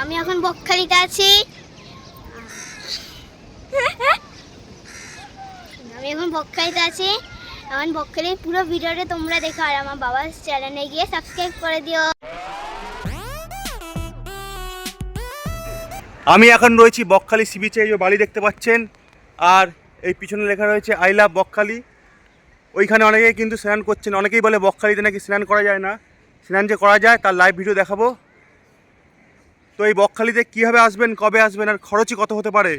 আমি এখন বকখালিতে আছি। আমি এখন বকখালিতে আছি। এখন বকখালির পুরো ভিডিওটা তোমরা দেখো আর আমার বাবার চ্যানেলে গিয়ে সাবস্ক্রাইব করে দিও। আমি এখন রয়েছি বকখালি সি বিচে এই বাড়ি দেখতে পাচ্ছেন। আর এই পিছনে লেখা রয়েছে, আই লাভ বকখালি। ওইখানে অনেকেই কিন্তু স্নান করছেন। অনেকেই বলে বকখালিতে নাকি স্নান করা যায় না। স্নান যে করা যায়, তার লাইভ ভিডিও দেখাবো। তো এই বকখালিতে কীভাবে আসবেন, কবে আসবেন আর খরচই কত হতে পারে?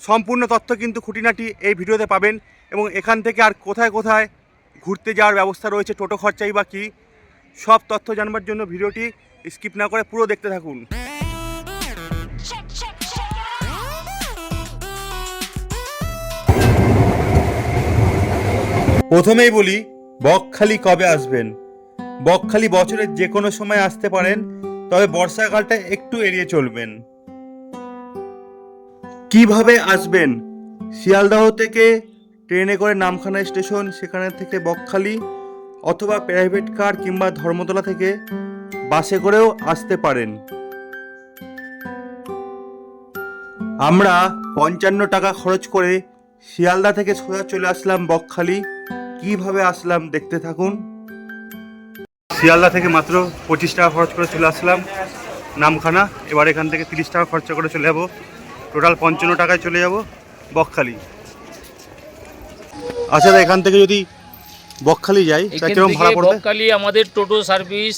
সম্পূর্ণ তথ্য কিন্তু খুঁটিনাটি এই ভিডিওতে পাবেন এবং এখান থেকে আর কোথায় কোথায় ঘুরতে যাওয়ার ব্যবস্থা রয়েছে, টোটো খরচাই বা কী, সব তথ্য জানবার জন্য ভিডিওটি স্কিপ না করে পুরো দেখতে থাকুন। প্রথমেই বলি, বকখালি কবে আসবেন? বকখালি বছরের যে কোনো সময় আসতে পারেন তবে বর্ষাকালটা একটু এড়িয়ে চলবেন। কীভাবে আসবেন? শিয়ালদহ থেকে ট্রেনে করে নামখানা স্টেশন, সেখানে থেকে বকখালি অথবা প্রাইভেট কার কিংবা ধর্মতলা থেকে বাসে করেও আসতে পারেন। আমরা পঞ্চান্ন টাকা খরচ করে শিয়ালদা থেকে সোজা চলে আসলাম বকখালি। কীভাবে আসলাম দেখতে থাকুন। শিয়ালদা থেকে মাত্র পঁচিশ টাকা খরচ করে চলে আসলাম নামখানা। এবার এখান থেকে তিরিশ টাকা খরচা করে চলে যাব। টোটাল পঞ্চান্ন টাকায় চলে যাব বকখালি। আচ্ছা এখান থেকে যদি বকখালি যাই কীরকম ভাড়া পড়বে? বকখালি আমাদের টোটো সার্ভিস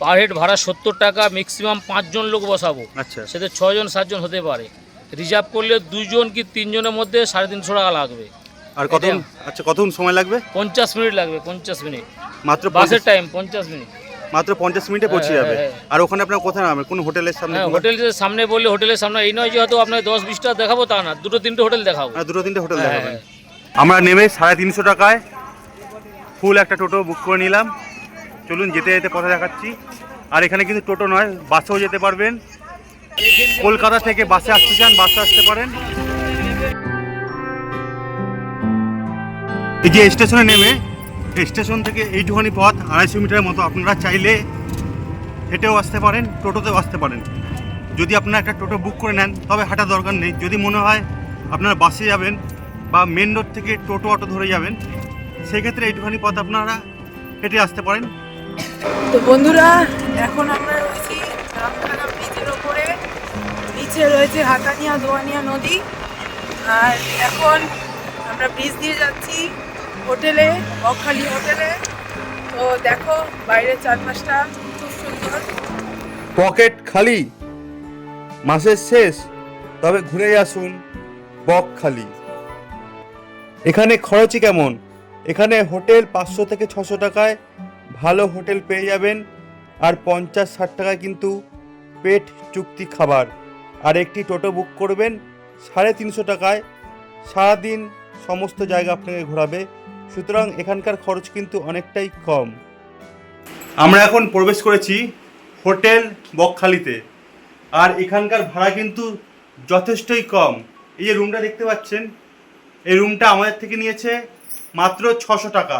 পার হেড ভাড়া সত্তর টাকা ম্যাক্সিমাম পাঁচজন লোক বসাবো। আচ্ছা। সেটা ছজন সাতজন হতে পারে। রিজার্ভ করলে দুজন কি তিনজনের মধ্যে সাড়ে তিনশো টাকা লাগবে। আর কত আচ্ছা কতক্ষণ সময় লাগবে? পঞ্চাশ মিনিট লাগবে পঞ্চাশ মিনিট। মাত্র বাসের টাইম পঞ্চাশ মিনিট। মাত্র পঞ্চাশ মিনিটে পৌঁছে হ্যাঁ, যাবে। হ্যাঁ, আর ওখানে আপনার কোথায় নামবে কোন হোটেলের সামনে হ্যাঁ হোটেলের সামনে বললে হোটেলের সামনে এই নয় যে হয়তো আপনার দশ বিশটা দেখাবো তা না। দুটো তিনটে হোটেল দেখাবো। দুটো তিনটে হোটেল হ্যাঁ, দেখাবেন। হ্যাঁ। আমরা নেমে সাড়ে তিনশো টাকায় ফুল একটা টোটো বুক করে নিলাম। চলুন যেতে যেতে পথে দেখাচ্ছি। আর এখানে কিন্তু টোটো নয় বাসেও যেতে পারবেন। কলকাতা থেকে বাসে আসতে চান বাসে আসতে পারেন। এই যে স্টেশনে নেমে স্টেশন থেকে এইটুখানি পথ, আড়াইশো মিটারের মতো আপনারা চাইলে হেঁটেও আসতে পারেন, টোটোতেও আসতে পারেন। যদি আপনারা একটা টোটো বুক করে নেন, তবে হাঁটার দরকার নেই। যদি মনে হয় আপনারা বাসে যাবেন বা মেন রোড থেকে টোটো, অটো ধরে যাবেন, সেক্ষেত্রে এইটুখানি পথ আপনারা হেঁটে আসতে পারেন। তো বন্ধুরা, এখন আমরা রয়েছি ব্রিজের ওপরে। নিচে রয়েছে হাতানিয়া দোয়ানিয়া নদী। আর এখন আমরা ব্রিজ দিয়ে যাচ্ছি। হোটেলে বকখালি হোটেলে। তো দেখো, বাইরের চারপাশটা খুব সুন্দর। পকেট খালি। মাসের শেষ, তবে ঘুরে আসুন বকখালি এখানে খরচই কেমন? এখানে হোটেল পাঁচশো থেকে ছশো টাকায় ভালো হোটেল পেয়ে যাবেন, আর পঞ্চাশ ষাট টাকায় কিন্তু পেট চুক্তি খাবার। আর একটি টোটো বুক করবেন, সাড়ে তিনশো টাকায়। সারাদিন সমস্ত জায়গা আপনাকে ঘোরাবে। সুতরাং এখানকার খরচ কিন্তু অনেকটাই কম। আমরা এখন প্রবেশ করেছি হোটেল বকখালিতে। আর এখানকার ভাড়া কিন্তু যথেষ্টই কম। এই যে রুমটা দেখতে পাচ্ছেন, এই রুমটা আমাদের থেকে নিয়েছে মাত্র ছশো টাকা।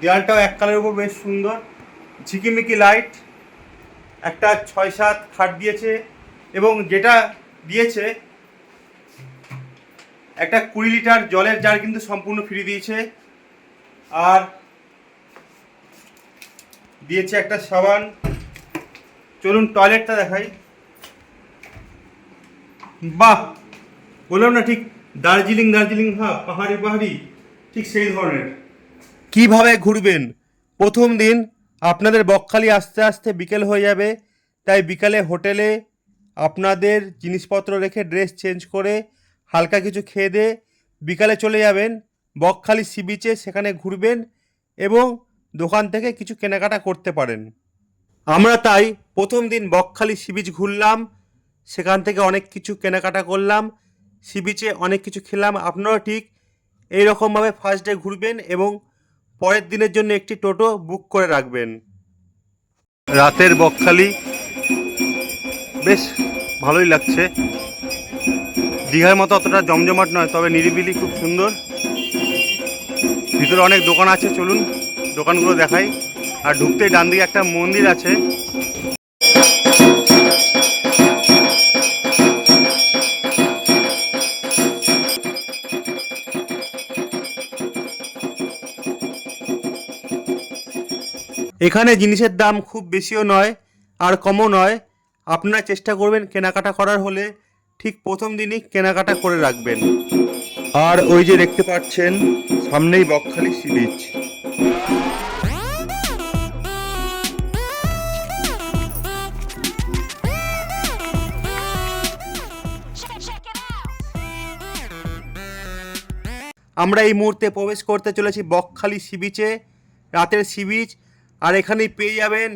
দেওয়ালটাও এক কালের উপর বেশ সুন্দর। ঝিকিমিকি লাইট, একটা ছয় সাত খাট দিয়েছে এবং যেটা দিয়েছে, একটা কুড়ি লিটার জলের জার কিন্তু সম্পূর্ণ ফ্রি দিয়েছে। আর দিয়েছে একটা সাবান। চলুন টয়লেটটা দেখাই। বাহ! বললাম না ঠিক দার্জিলিং দার্জিলিং ভাব, পাহাড়ি পাহাড়ি, ঠিক সেই ধরনের। কীভাবে ঘুরবেন? প্রথম দিন আপনাদের বকখালি আস্তে আস্তে বিকেল হয়ে যাবে, তাই বিকালে হোটেলে আপনাদের জিনিসপত্র রেখে ড্রেস চেঞ্জ করে হালকা কিছু খেয়ে দিয়ে বিকালে চলে যাবেন। বকখালি সি বিচে সেখানে ঘুরবেন এবং দোকান থেকে কিছু কেনাকাটা করতে পারেন। আমরা তাই প্রথম দিন বকখালি সি বিচ ঘুরলাম, সেখান থেকে অনেক কিছু কেনাকাটা করলাম, সি বিচে অনেক কিছু খেলাম। আপনারা ঠিক এই রকমভাবে ফার্স্ট ডে ঘুরবেন এবং পরের দিনের জন্য একটি টোটো বুক করে রাখবেন। রাতের বকখালি বেশ ভালোই লাগছে। দীঘার মতো অতটা জমজমাট নয়, তবে নিরিবিলি, খুব সুন্দর। ভিতরে অনেক দোকান আছে, চলুন দোকানগুলো দেখাই। আর ঢুকতে ডান দিকে একটা মন্দির আছে। এখানে জিনিসের দাম খুব বেশিও নয়, আর কমও নয়। আপনারা চেষ্টা করবেন কেনাকাটা করার হলে ঠিক প্রথম দিনই কেনাকাটা করে রাখবেন। আর ওই যে দেখতে পাচ্ছেন সামনেই বকখালি সি বিচ। আমরা এই মুহূর্তে প্রবেশ করতে চলেছি বকখালি সি বিচে, রাতের সি বিচ, আর এখানেই পেয়ে যাবেন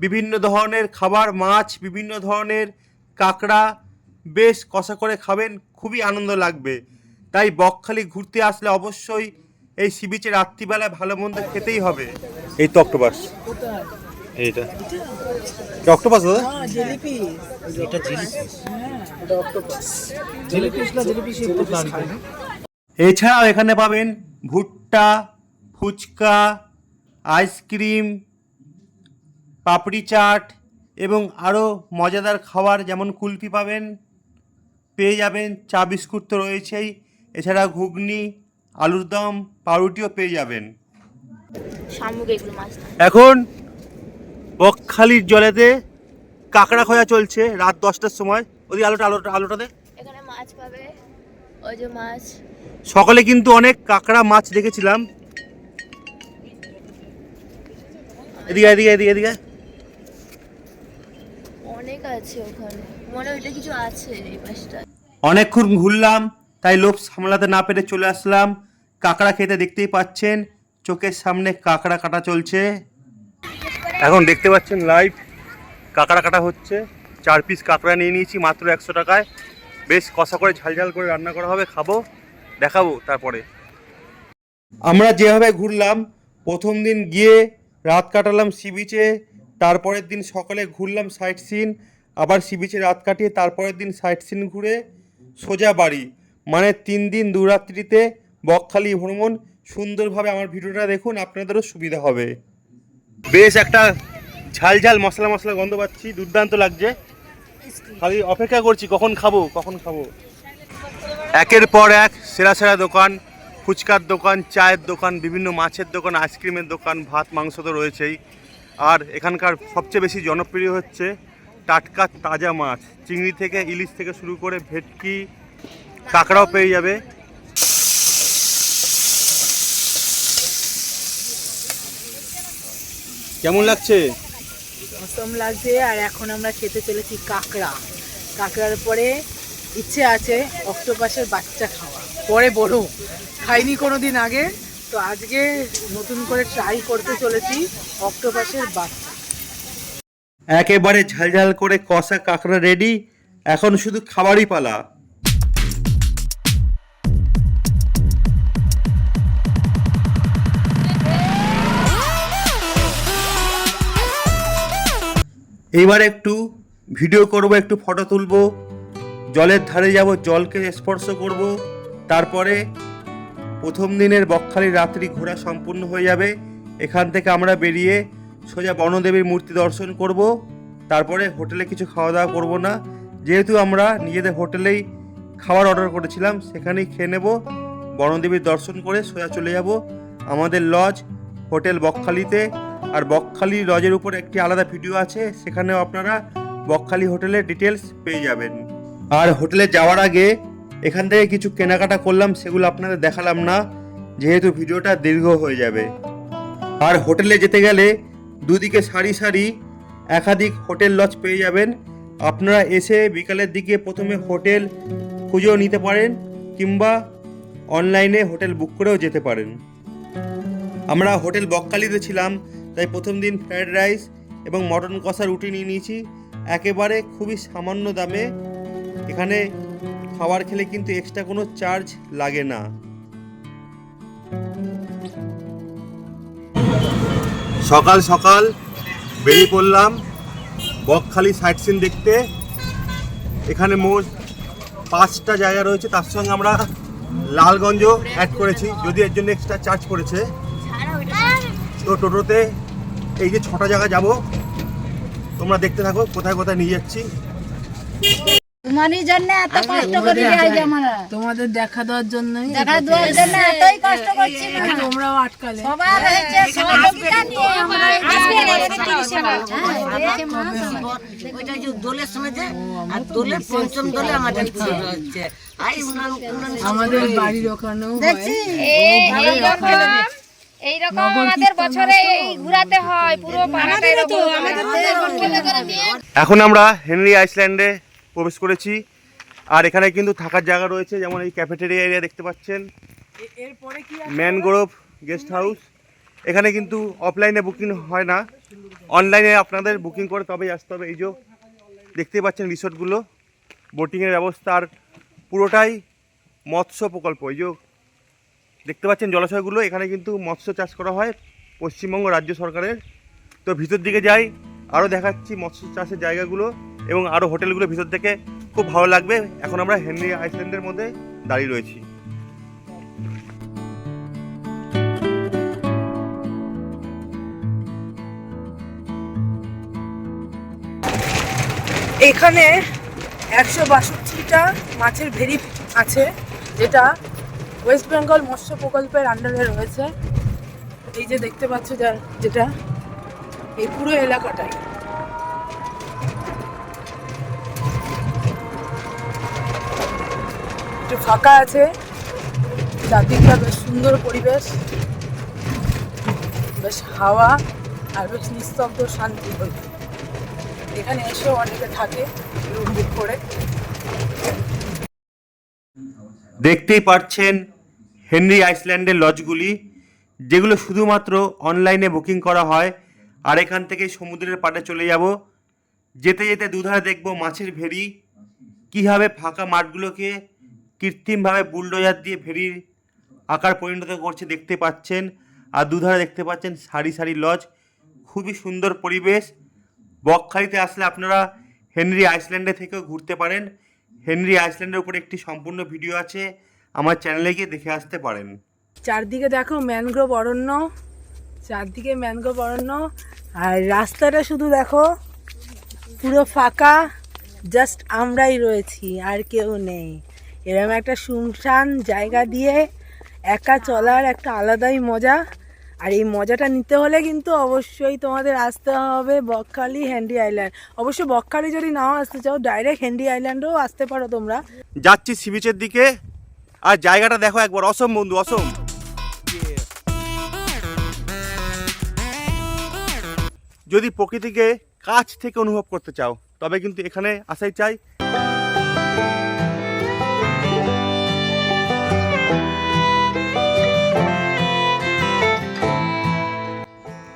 বিভিন্ন ধরনের খাবার, মাছ, বিভিন্ন ধরনের কাঁকড়া, বেশ কষা করে খাবেন, খুবই আনন্দ লাগবে। তাই বকখালি ঘুরতে আসলে অবশ্যই এই সি বিচে রাত্রিবেলায় ভালো মন্দ খেতেই হবে। এই তো অক্টোপাস। এইটা। এটা অক্টোপাস দাদা? এছাড়াও এখানে পাবেন ভুট্টা ফুচকা আইসক্রিম পাপড়ি চাট এবং আরও মজাদার খাবার যেমন কুলফি পাবেন পেয়ে যাবেন। চা বিস্কুট তো রয়েছেই। এছাড়া ঘুগনি আলুর দম পাউরুটিও পেয়ে যাবেন। মাছ এখন বকখালির জলেতে কাঁকড়া খোঁজা চলছে রাত দশটার সময়। ওই আলোটা আলোটা আলোটা দে। এখানে মাছ পাবে। ওই যে মাছ। সকালে কিন্তু অনেক কাঁকড়া মাছ দেখেছিলাম। এদিকে এদিকে এদিকে এদিকে অনেক আছে ওখানে। মনে ওইটা কিছু আছে এই পাশটা অনেকক্ষণ ঘুরলাম। তাই লোভ সামলাতে না পেরে চলে আসলাম। কাঁকড়া খেতে দেখতেই পাচ্ছেন, চোখের সামনে কাঁকড়া কাটা চলছে। এখন দেখতে পাচ্ছেন লাইভ কাঁকড়া কাটা হচ্ছে। চার পিস কাঁকড়া নিয়ে নিয়েছি, মাত্র একশো টাকায়। বেশ কষা করে ঝাল ঝাল করে রান্না করা হবে, খাব, দেখাবো তারপরে। আমরা যেভাবে ঘুরলাম, প্রথম দিন গিয়ে রাত কাটালাম সি বিচে তারপরের দিন সকালে ঘুরলাম সাইট সিন আবার সি বিচে রাত কাটিয়ে তারপরের দিন সাইট সিন ঘুরে সোজা বাড়ি। মানে তিন দিন দু রাত্রিতে বকখালি ভ্রমণ। সুন্দরভাবে আমার ভিডিওটা দেখুন, আপনাদেরও সুবিধা হবে। বেশ একটা ঝাল ঝাল মশলা মশলা গন্ধ পাচ্ছি, দুর্দান্ত লাগছে। খালি অপেক্ষা করছি, কখন খাব কখন খাব। একের পর এক, সেরা সেরা দোকান, ফুচকার দোকান, চায়ের দোকান, বিভিন্ন মাছের দোকান, আইসক্রিমের দোকান, ভাত, মাংস তো রয়েছেই। আর এখানকার সবচেয়ে বেশি জনপ্রিয় হচ্ছে টাটকা তাজা মাছ। চিংড়ি থেকে, ইলিশ থেকে শুরু করে ভেটকি কাঁকড়াও পেয়ে যাবে। কেমন লাগছে? লাগছে আর এখন আমরা খেতে চলেছি কাঁকড়া। কাঁকড়ার পরে ইচ্ছে আছে অক্টোপাসের বাচ্চা খাওয়া। পরে বড় খাইনি কোনো দিন আগে তো আজকে নতুন করে ট্রাই করতে চলেছি অক্টোপাসের বাচ্চা। একেবারে ঝালঝাল করে কষা কাঁকড়া রেডি এখন শুধু খাবারই পালা। এইবার একটু ভিডিও করব, একটু ফটো তুলব। জলের ধারে যাব, জলকে স্পর্শ করব। তারপরে প্রথম দিনের বকখালি রাত্রি ঘোরা সম্পূর্ণ হয়ে যাবে। এখান থেকে আমরা বেরিয়ে সোজা বনদেবীর মূর্তি দর্শন করব। তারপরে হোটেলে কিছু খাওয়া দাওয়া করব না। যেহেতু আমরা নিজেদের হোটেলেই খাবার অর্ডার করেছিলাম, সেখানেই খেয়ে নেব। বনদেবীর দর্শন করে সোজা চলে যাব। আমাদের লজ হোটেল বকখালিতে। আর বকখালি লজের উপর একটি আলাদা ভিডিও আছে, সেখানেও আপনারা বকখালি হোটেলের ডিটেলস পেয়ে যাবেন। আর হোটেলে যাওয়ার আগে এখান থেকে কিছু কেনাকাটা করলাম, সেগুলো আপনাদের দেখালাম না, যেহেতু ভিডিওটা দীর্ঘ হয়ে যাবে। আর হোটেলে যেতে গেলে দুদিকে সারি সারি একাধিক হোটেল লজ পেয়ে যাবেন। আপনারা এসে বিকালের দিকে প্রথমে হোটেল খুঁজেও নিতে পারেন, কিংবা অনলাইনে হোটেল বুক করেও যেতে পারেন। আমরা হোটেল বকখালিতে ছিলাম তাই প্রথম দিন ফ্রায়েড রাইস এবং মটন কষা রুটি নিয়ে নিয়েছি। একেবারে খুবই সামান্য দামে। এখানে খাবার খেলে কিন্তু এক্সট্রা কোনো চার্জ লাগে না। সকাল সকাল বেরিয়ে পড়লাম বকখালি সাইট সিন দেখতে। এখানে মোট পাঁচটা জায়গা রয়েছে, তার সঙ্গে আমরা লালগঞ্জ অ্যাড করেছি, যদি এর জন্য এক্সট্রা চার্জ করেছে তো টোটোতে এই যে ছটা জায়গা যাব তোমরা দেখতে থাকো কোথায় কোথায় নিয়ে যাচ্ছি। তোমারই জন্য এত কষ্ট করি আজ আমরা। তোমাদের দেখা দেওয়ার জন্যই দেখা দেওয়ার জন্য এতই কষ্ট করছি তোমরাও আটকালে। সবার হয়েছে সহযোগিতা নিয়ে আমরা এই যে তিরিশে মাস। হ্যাঁ, তিরিশে মাস আমরা- ওইটা যে দোলের সময় যে আর দোলের পঞ্চম দোলে আমাদের হচ্ছে আমাদের বাড়ির ওখানেও দেখছি। এইরকম আমাদের বছরে এই ঘুরাতে হয় পুরো এখন আমরা হেনরি আইসল্যান্ডে প্রবেশ করেছি। আর এখানে কিন্তু থাকার জায়গা রয়েছে যেমন এই ক্যাফেটেরিয়া এরিয়া দেখতে পাচ্ছেন। এরপরে কি আছে? ম্যানগ্রোভ গেস্ট হাউস এখানে কিন্তু অফলাইনে বুকিং হয় না। অনলাইনে আপনাদের বুকিং করে তবেই আসতে হবে। এই যে দেখতে পাচ্ছেন রিসোর্টগুলো বোটিংয়ের ব্যবস্থা আর পুরোটাই মৎস্য প্রকল্প। এই যে দেখতে পাচ্ছেন জলাশয়গুলো, এখানে কিন্তু মৎস্য চাষ করা হয় পশ্চিমবঙ্গ রাজ্য সরকারের। তো ভিতর দিকে যাই আরও দেখাচ্ছি মৎস্য চাষের জায়গাগুলো এবং আরও হোটেলগুলো ভিতর থেকে। খুব ভালো লাগবে, এখন আমরা হেনরি আইসল্যান্ডের মধ্যে দাঁড়িয়ে রয়েছি। এখানে একশো বাষট্টিটা মাছের ভেরি আছে, যেটা ওয়েস্ট বেঙ্গল মৎস্য প্রকল্পের আন্ডারে রয়েছে। এই যে দেখতে পাচ্ছ যার যেটা, এই পুরো এলাকাটাই। একটু ফাঁকা আছে। চারদিকটা বেশ সুন্দর পরিবেশ। বেশ হাওয়া আর বেশ নিস্তব্ধ শান্তি এখানে এসেও অনেকে থাকে রুম বুক করে। দেখতেই পাচ্ছেন হেনরি আইসল্যান্ডের লজগুলি, যেগুলো শুধুমাত্র অনলাইনে বুকিং করা হয়, আর এখান থেকে সমুদ্রের পাড়ে চলে যাব। যেতে যেতে দুধারে দেখব মাছের ভেরি কীভাবে ফাঁকা মাঠগুলোকে কৃত্রিমভাবে বুলডোজার দিয়ে ভেরির আকার পরিণত করছে দেখতে পাচ্ছেন, আর দুধারে দেখতে পাচ্ছেন সারি সারি লজ। খুবই সুন্দর পরিবেশ। বকখালিতে আসলে আপনারা হেনরি আইসল্যান্ডে থেকেও ঘুরতে পারেন। হেনরি আইসল্যান্ডের উপর একটি সম্পূর্ণ ভিডিও আছে, আমার চ্যানেলে গিয়ে দেখে আসতে পারেন। চারদিকে দেখো ম্যানগ্রোভ অরণ্য, চারদিকে ম্যানগ্রোভ অরণ্য, আর রাস্তাটা শুধু দেখো, পুরো ফাঁকা, জাস্ট আমরাই রয়েছি, আর কেউ নেই। এরকম একটা শুনশান জায়গা দিয়ে একা চলার একটা আলাদাই মজা। আর এই মজাটা নিতে হলে কিন্তু অবশ্যই তোমাদের আসতে হবে বকখালি হ্যান্ডি আইল্যান্ড। অবশ্য বকখালি যদি নাও আসতে চাও ডাইরেক্ট হ্যান্ডি আইল্যান্ডেও আসতে পারো তোমরা। যাচ্ছি সি বিচের দিকে। আর জায়গাটা দেখো একবার, অসম বন্ধু, অসম। যদি প্রকৃতিকে কাছ থেকে অনুভব করতে চাও, তবে কিন্তু এখানে আসাই চাই।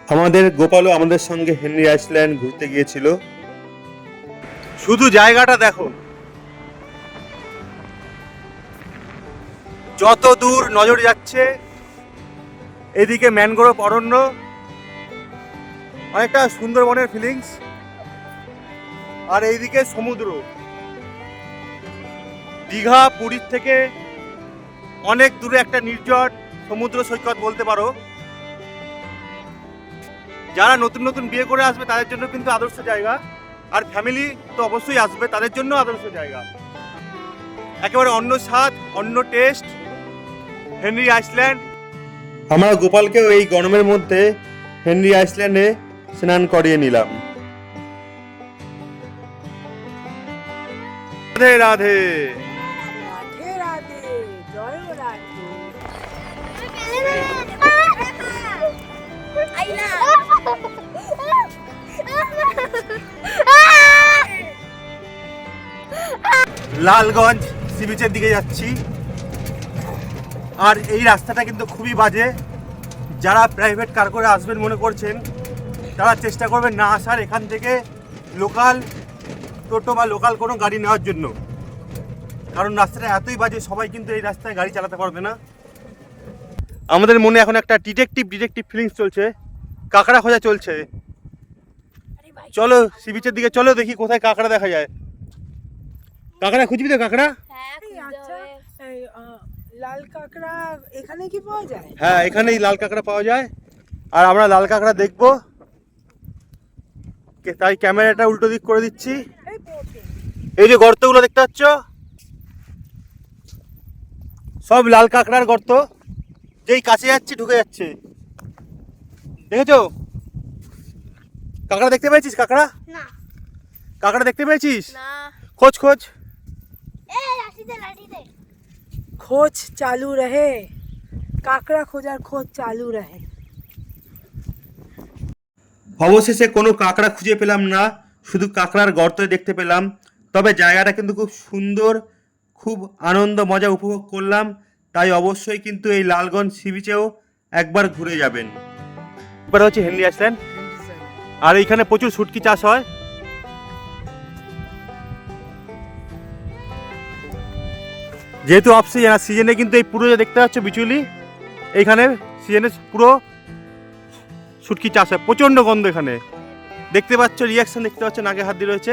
আমাদের গোপালও আমাদের সঙ্গে হেনরি আইসল্যান্ড ঘুরতে গিয়েছিল। শুধু জায়গাটা দেখো। যত দূর নজর যাচ্ছে, এদিকে ম্যানগ্রোভ অরণ্য, অনেকটা সুন্দরবনের ফিলিংস আর এইদিকে সমুদ্র। দীঘা, পুরীর থেকে অনেক দূরে একটা নির্জট সমুদ্র সৈকত বলতে পারো। যারা নতুন নতুন বিয়ে করে আসবে, তাদের জন্য কিন্তু আদর্শ জায়গা। আর ফ্যামিলি তো অবশ্যই আসবে, তাদের জন্য আদর্শ জায়গা। একেবারে অন্য স্বাদ, অন্য টেস্ট হেনরি আইসল্যান্ড আমরা গোপালকেও এই গরমের মধ্যে হেনরি আইসল্যান্ডে স্নান করিয়ে নিলাম। রাধে রাধে। লালগঞ্জ সি বিচের দিকে যাচ্ছি। আর এই রাস্তাটা কিন্তু খুবই বাজে। যারা প্রাইভেট কার করে আসবেন মনে করছেন তারা চেষ্টা করবেন না আসার এখান থেকে লোকাল টোটো বা লোকাল কোনো গাড়ি নেওয়ার জন্য। কারণ রাস্তাটা এতই বাজে সবাই কিন্তু এই রাস্তায় গাড়ি চালাতে পারবে না। আমাদের মনে এখন একটা ডিটেকটিভ ডিটেকটিভ ফিলিংস চলছে। কাঁকড়া খোঁজা চলছে। চলো সি বিচের দিকে চলো দেখি কোথায় কাঁকড়া দেখা যায়। কাঁকড়া খুঁজবি তো কাঁকড়া? এই আচ্ছা এই, আহ, লাল কাঁকড়া এখানে কি পাওয়া যায়? হ্যাঁ এখানেই লাল কাঁকড়া পাওয়া যায়। আর আমরা লাল কাঁকড়া দেখব। কে- তাই ক্যামেরাটা উল্টো দিক করে দিচ্ছি। এই পথে এই যে গর্তগুলো দেখতে পাচ্ছ? সব লাল কাঁকড়ার গর্ত। যেই কাছে যাচ্ছে ঢুকে যাচ্ছে। দেখেছ? কাঁকড়া দেখতে পেয়েছিস কাঁকড়া? না। কাঁকড়া দেখতে পেয়েছিস? না। খোঁজ খোঁজ। খোঁজ চালু রহে কাঁকড়া খোঁজার খোঁজ চালু রহে অবশেষে কোনো কাঁকড়া খুঁজে পেলাম না শুধু কাঁকড়ার গর্ত দেখতে পেলাম। তবে জায়গাটা কিন্তু খুব সুন্দর খুব আনন্দ মজা উপভোগ করলাম। তাই অবশ্যই কিন্তু এই লালগঞ্জ সি বিচেও একবার ঘুরে যাবেন। এবার হচ্ছে হেনরি আইসল্যান্ড। আর এইখানে প্রচুর শুটকি চাষ হয়। যেহেতু অফ সিজন আর সিজনে কিন্তু এই পুরো যে দেখতে পাচ্ছ বিচুলি এইখানে সিজনে পুরো শুটকি চাষ হয় প্রচণ্ড গন্ধ এখানে। দেখতে পাচ্ছ রিয়াকশন দেখতে পাচ্ছ নাকে হাত দিয়ে রয়েছে।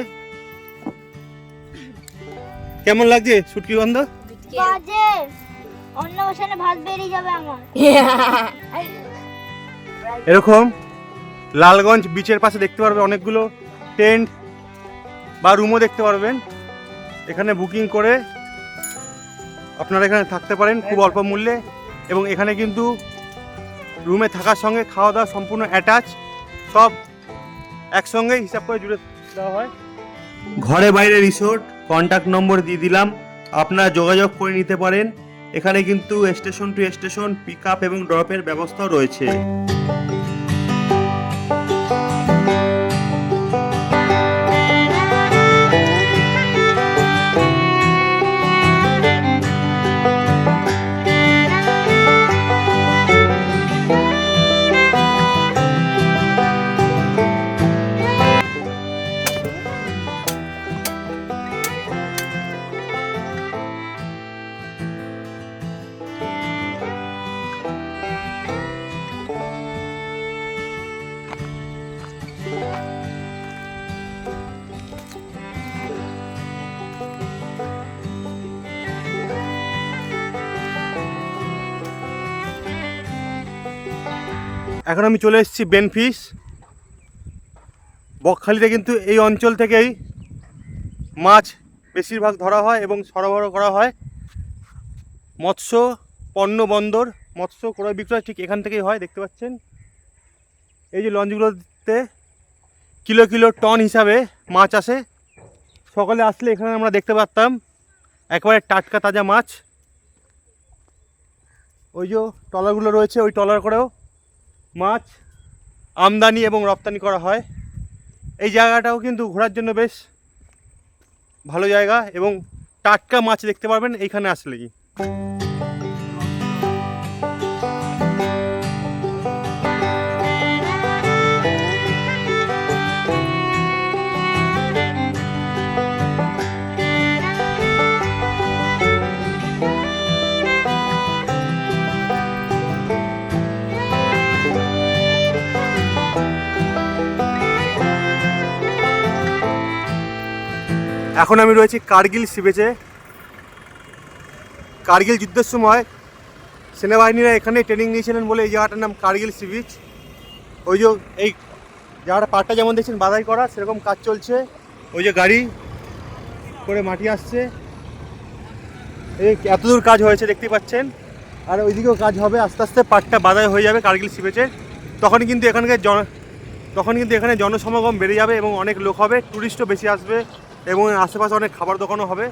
কেমন লাগছে শুটকি গন্ধ? অন্য বসানে ভাত বেরিয়ে যাবে আমার। এরকম লালগঞ্জ বিচের পাশে দেখতে পারবে অনেকগুলো টেন্ট বা রুমও দেখতে পারবেন। এখানে বুকিং করে আপনারা এখানে থাকতে পারেন খুব অল্প মূল্যে। এবং এখানে কিন্তু রুমে থাকার সঙ্গে খাওয়া দাওয়া সম্পূর্ণ অ্যাটাচ সব একসঙ্গে হিসাব করে জুড়ে দেওয়া হয়। ঘরে বাইরে রিসোর্ট কন্ট্যাক্ট নম্বর দিয়ে দিলাম। আপনারা যোগাযোগ করে নিতে পারেন। এখানে কিন্তু station to station pick up এবং ড্রপের ব্যবস্থাও রয়েছে। এখন আমি চলে এসেছি বেনফিস। বকখালিতে কিন্তু এই অঞ্চল থেকেই মাছ বেশিরভাগ ধরা হয় এবং সরবরাহ করা হয়। মৎস্য পণ্য বন্দর, মৎস্য ক্রয় বিক্রয় ঠিক এখান থেকেই হয়, দেখতে পাচ্ছেন। এই যে লঞ্চগুলোতে কিলো কিলো টন হিসাবে মাছ আসে। সকালে আসলে এখানে আমরা দেখতে পারতাম একেবারে টাটকা তাজা মাছ। ওই যে ট্রলারগুলো রয়েছে, ওই ট্রলার করেও মাছ, আমদানি এবং রপ্তানি করা হয়। এই জায়গাটাও কিন্তু ঘোরার জন্য বেশ ভালো জায়গা এবং টাটকা মাছ দেখতে পারবেন এইখানে আসলেই। এখন আমি রয়েছি কার্গিল সিবেচে। কার্গিল যুদ্ধের সময় সেনাবাহিনীরা এখানে ট্রেনিং নিয়েছিলেন বলে এই জায়গাটার নাম কার্গিল সি বিচ ওই যে এই জায়গাটা পাটটা যেমন দেখছেন বাধাই করা, সেরকম কাজ চলছে। ওই যে গাড়ি করে মাটি আসছে। এই এতদূর কাজ হয়েছে, দেখতে পাচ্ছেন। আর ওইদিকেও কাজ হবে, আস্তে আস্তে পাটটা বাধাই হয়ে যাবে কার্গিল সিবেচে। তখন কিন্তু এখানকার জন তখন কিন্তু এখানে জনসমাগম বেড়ে যাবে এবং অনেক লোক হবে টুরিস্টও বেশি আসবে। এবং আশেপাশে অনেক খাবার দোকানও হবে।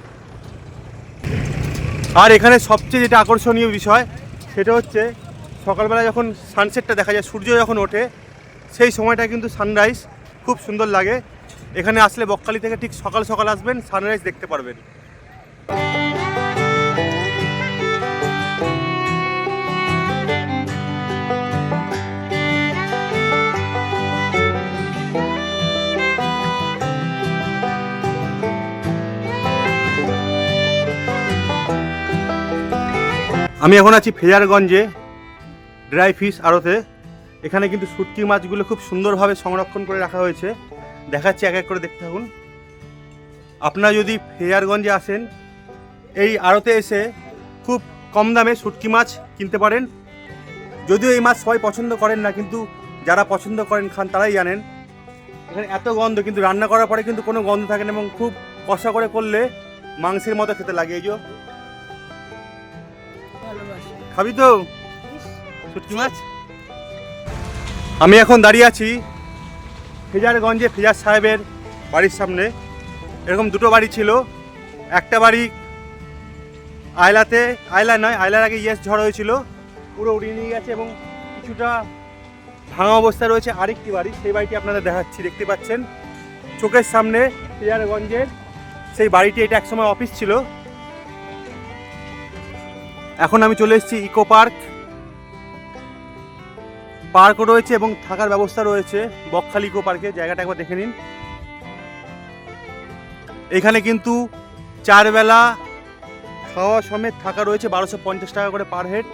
আর এখানে সবচেয়ে যেটা আকর্ষণীয় বিষয়, সেটা হচ্ছে সকালবেলা যখন সানসেটটা দেখা যায়, সূর্য যখন ওঠে, সেই সময়টা কিন্তু সানরাইজ খুব সুন্দর লাগে। এখানে আসলে বকখালি থেকে ঠিক সকাল সকাল আসবেন সানরাইজ দেখতে পারবেন। আমি এখন আছি ফেজারগঞ্জে ড্রাই ফিশ আড়তে। এখানে কিন্তু শুটকি মাছগুলো খুব সুন্দরভাবে সংরক্ষণ করে রাখা হয়েছে। দেখাচ্ছি এক এক করে দেখতে থাকুন। আপনারা যদি ফেজারগঞ্জে আসেন, এই আড়তে এসে খুব কম দামে শুটকি মাছ কিনতে পারেন। যদিও এই মাছ সবাই পছন্দ করেন না, কিন্তু যারা পছন্দ করেন খান, তারাই জানেন। এখানে এত গন্ধ, কিন্তু রান্না করার পরে কিন্তু কোনো গন্ধ থাকে না এবং খুব কষা করে করলে মাংসের মতো খেতে লাগে। এই যে খাবি তো? মাছ? আমি এখন দাঁড়িয়ে আছি ফেজারগঞ্জে ফেজার সাহেবের বাড়ির সামনে। এরকম দুটো বাড়ি ছিল। একটা বাড়ি আয়লাতে, আয়লা নয়, আয়লার আগে ইয়েস ঝড় হয়েছিল। পুরো উড়িয়ে নিয়ে গেছে এবং কিছুটা ভাঙা অবস্থায় রয়েছে আরেকটি বাড়ি। সেই বাড়িটি আপনাদের দেখাচ্ছি, দেখতে পাচ্ছেন। চোখের সামনে ফেজারগঞ্জের সেই বাড়িটি, এটা একসময় অফিস ছিল। এখন আমি চলে এসেছি ইকো পার্ক। পার্কও রয়েছে এবং থাকার ব্যবস্থা রয়েছে। বকখালি ইকো পার্কে, জায়গাটা একবার দেখে নিন। এখানে কিন্তু চারবেলা খাওয়া সমেত থাকা রয়েছে, বারোশো পঞ্চাশ টাকা করে পার হেড।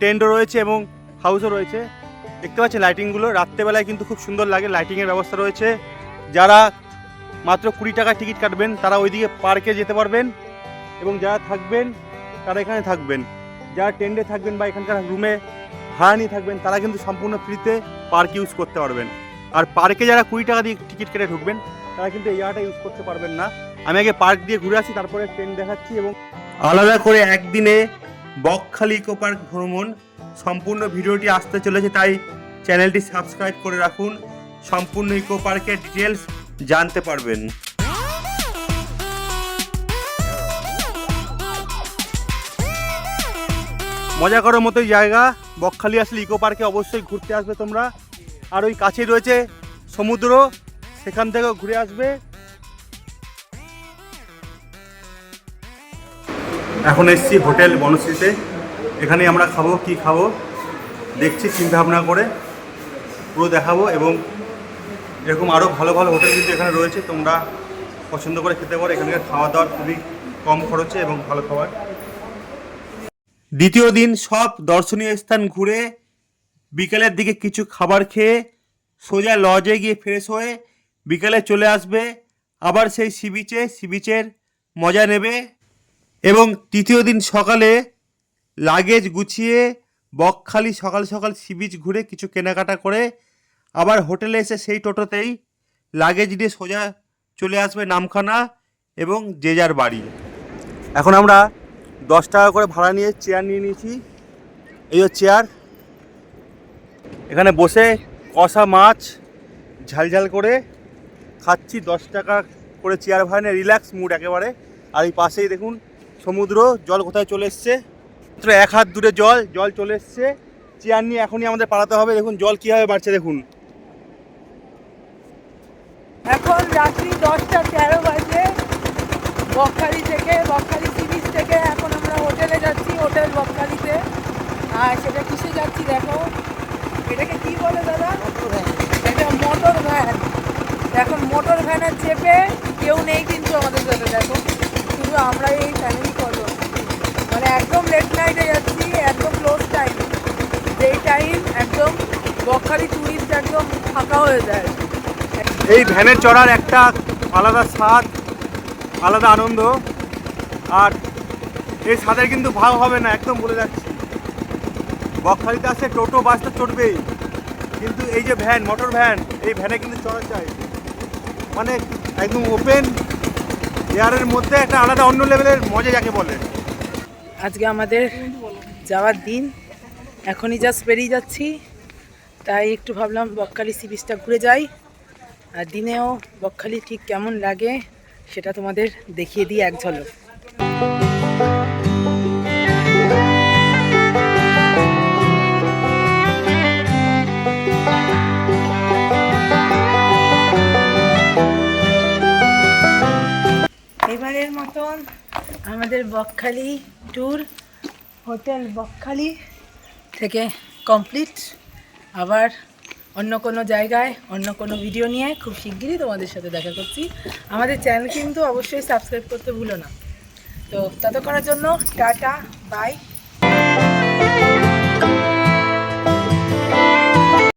টেন্টও রয়েছে এবং হাউসও রয়েছে। দেখতে পাচ্ছেন লাইটিংগুলো, রাত্রেবেলায় কিন্তু খুব সুন্দর লাগে, লাইটিংয়ের ব্যবস্থা রয়েছে। যারা মাত্র কুড়ি টাকা টিকিট কাটবেন, তারা ওইদিকে পার্কে যেতে পারবেন এবং যারা থাকবেন তারা এখানে থাকবেন। যারা টেন্টে থাকবেন বা এখানকার রুমে ভাড়া নিয়ে থাকবেন, তারা কিন্তু সম্পূর্ণ ফ্রিতে পার্ক ইউজ করতে পারবেন। আর পার্কে যারা কুড়ি টাকা দিয়ে টিকিট কেটে ঢুকবেন, তারা কিন্তু এই জায়গাটা ইউজ করতে পারবেন না। আমি আগে পার্ক দিয়ে ঘুরে আসি, তারপরে ট্রেন দেখাচ্ছি এবং আলাদা করে একদিনে বকখালি ইকো পার্ক ভ্রমণ সম্পূর্ণ ভিডিওটি আসতে চলেছে, তাই চ্যানেলটি সাবস্ক্রাইব করে রাখুন। সম্পূর্ণ ইকো পার্কের ডিটেলস জানতে পারবেন। মজা করার মতোই জায়গা। বকখালি আসলে ইকো পার্কে অবশ্যই ঘুরতে আসবে তোমরা। আর ওই কাছেই রয়েছে সমুদ্র, সেখান থেকেও ঘুরে আসবে। এখন এসছি হোটেল বনশ্রীতে। এখানে আমরা খাব, কি খাব, দেখছি চিন্তা ভাবনা করে পুরো দেখাবো এবং এরকম আরও ভালো ভালো হোটেল কিন্তু এখানে রয়েছে। তোমরা পছন্দ করে খেতে পারো। এখানকার খাওয়া দাওয়ার খুবই কম খরচে এবং ভালো খাবার। দ্বিতীয় দিন সব দর্শনীয় স্থান ঘুরে বিকেলের দিকে কিছু খাবার খেয়ে সোজা লজে গিয়ে ফ্রেশ হয়ে বিকেলে চলে আসবে। আবার সেই সি বিচে, সি বিচের মজা নেবে এবং তৃতীয় দিন সকালে লাগেজ গুছিয়ে বকখালি সকাল সকাল সি বিচ ঘুরে কিছু কেনাকাটা করে আবার হোটেলে এসে সেই টোটোতেই লাগেজ নিয়ে সোজা চলে আসবে নামখানা এবং যে যার বাড়ি। এখন আমরা দশ টাকা করে ভাড়া নিয়ে চেয়ার নিয়ে নিয়েছি। এই চেয়ার এখানে বসে কষা মাছ ঝালঝাল করে খাচ্ছি, দশ টাকা করে চেয়ার ভাড়া নিয়ে রিল্যাক্স মুড একেবারে। আর এই পাশেই দেখুন সমুদ্র, জল কোথায় চলে এসছে? মাত্র এক হাত দূরে জল জল চলে এসছে। চেয়ার নিয়ে এখনই আমাদের পালাতে হবে, দেখুন জল কীভাবে বাড়ছে, দেখুন। এখন রাত্রি দশটা তেরো বাজে। বকখালি থেকে, বকখালি সি বিচ থেকে এখন আমরা হোটেলে যাচ্ছি হোটেল বকখালিতে আর সেটা কিসে যাচ্ছি দেখো? এটাকে কি বলে দাদা? এটা মোটর ভ্যান এখন মোটর ভ্যানে চেপে কেউ নেই কিন্তু আমাদের সাথে দেখো। শুধু আমরা এই ফ্যামিলি কজন। মানে একদম লেট নাইটে যাচ্ছি একদম ক্লোজ টাইম যেই টাইম একদম বকখালি টুরিস্ট একদম ফাঁকা হয়ে যায়। এই ভ্যানের চড়ার একটা আলাদা স্বাদ আলাদা আনন্দ। আর এই স্বাদের কিন্তু ভাগ হবে না, একদম বলে যাচ্ছি। বকখালিতে আসে টোটো, বাস তো চড়বেই। কিন্তু এই যে ভ্যান, মোটর ভ্যান, এই ভ্যানে কিন্তু চড়া চাই। মানে একদম ওপেন এয়ারের মধ্যে একটা আলাদা অন্য লেভেলের মজা যাকে বলে। আজকে আমাদের যাওয়ার দিন। এখনই জাস্ট বেরিয়ে যাচ্ছি। তাই একটু ভাবলাম বকখালি সি বিচটা ঘুরে যাই। আর দিনেও বকখালি ঠিক কেমন লাগে, সেটা তোমাদের দেখিয়ে দিই এক ঝলক। এবারের মতন, আমাদের বকখালি ট্যুর হোটেল বকখালি থেকে কমপ্লিট আবার অন্য কোনো জায়গায়, অন্য কোনো ভিডিও নিয়ে খুব শিগগিরই তোমাদের সাথে দেখা করছি। আমাদের চ্যানেল কিন্তু অবশ্যই সাবস্ক্রাইব করতে ভুলো না। তো তত করার জন্য টাটা বাই